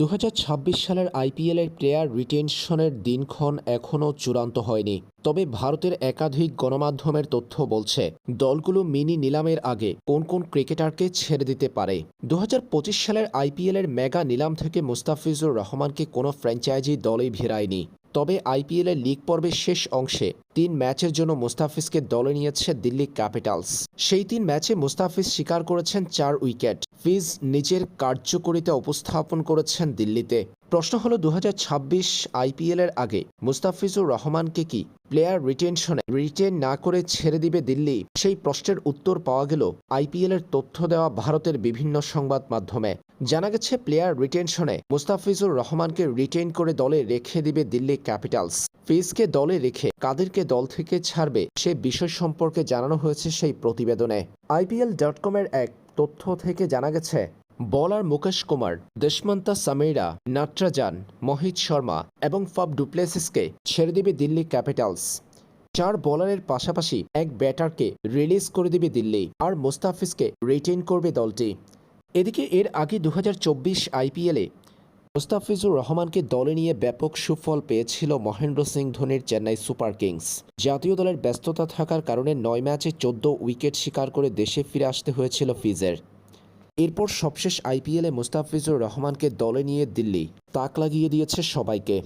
দু হাজার ছাব্বিশ সালের আইপিএলের প্লেয়ার রিটেনশনের দিনক্ষণ এখনও চূড়ান্ত হয়নি। তবে ভারতের একাধিক গণমাধ্যমের তথ্য বলছে, দলগুলো মিনি নিলামের আগে কোন কোন ক্রিকেটারকে ছেড়ে দিতে পারে। দু হাজার পঁচিশ সালের আইপিএলের মেগা নিলাম থেকে মুস্তাফিজুর রহমানকে কোনো ফ্র্যাঞ্চাইজি দলেই ভিড়ায়নি। তবে আইপিএলের লিগ পর্বের শেষ অংশে তিন ম্যাচের জন্য মুস্তাফিজকে দলে নিয়েছে দিল্লি ক্যাপিটালস। সেই তিন ম্যাচে মুস্তাফিজ স্বীকার করেছেন চার উইকেট। ফিজ নিজের কার্যকরিতা উপস্থাপন করেছেন দিল্লিতে। প্রশ্ন হলো দু আইপিএলের আগে মুস্তাফিজুর রহমানকে কি প্লেয়ার রিটেনশনে রিটেন না করে ছেড়ে দিবে দিল্লি? সেই প্রশ্নের উত্তর পাওয়া গেল আইপিএলের তথ্য দেওয়া ভারতের বিভিন্ন সংবাদ মাধ্যমে। জানা গেছে প্লেয়ার রিটেনশনে মুস্তাফিজুর রহমানকে রিটেন করে দলে রেখে দিবে দিল্লি ক্যাপিটালস। ফিজকে দলে রেখে কাদেরকে দল থেকে ছাড়বে সে বিষয় সম্পর্কে জানানো হয়েছে সেই প্রতিবেদনে। আইপিএল ডট কমের এক তথ্য থেকে জানা গেছে, বলার মুকেশ কুমার দুষ্মন্তা সামিরা নাট্রাজান মোহিত শর্মা এবং ফব ডুপ্লেসিসকে ছেড়ে দিবে দিল্লি ক্যাপিটালস। চার বোলারের পাশাপাশি এক ব্যাটারকে রিলিজ করে দিবে দিল্লি আর মুস্তাফিজকে রিটেইন করবে দলটি। এদিকে এর আগে দু হাজার চব্বিশ আইপিএলে মুস্তাফিজুর রহমানকে দলে নিয়ে ব্যাপক সুফল পেয়েছিল মহেন্দ্র সিং ধোনির চেন্নাই সুপার কিংস। জাতীয় দলের ব্যস্ততা থাকার কারণে নয় ম্যাচে চোদ্দ উইকেট শিকার করে দেশে ফিরে আসতে হয়েছিল ফিজের। এরপর সবশেষ আইপিএলে মুস্তাফিজুর রহমানকে দলে নিয়ে দিল্লি তাক লাগিয়ে দিয়েছে সবাইকে।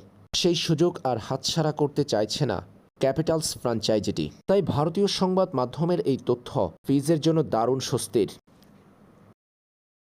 সেই সুযোগ আর হাতছাড়া করতে চাইছে না ক্যাপিটালস ফ্র্যাঞ্চাইজিটি তাই ভারতীয় সংবাদ মাধ্যমের এই তথ্য ফিজের জন্য দারুণ স্বস্তির।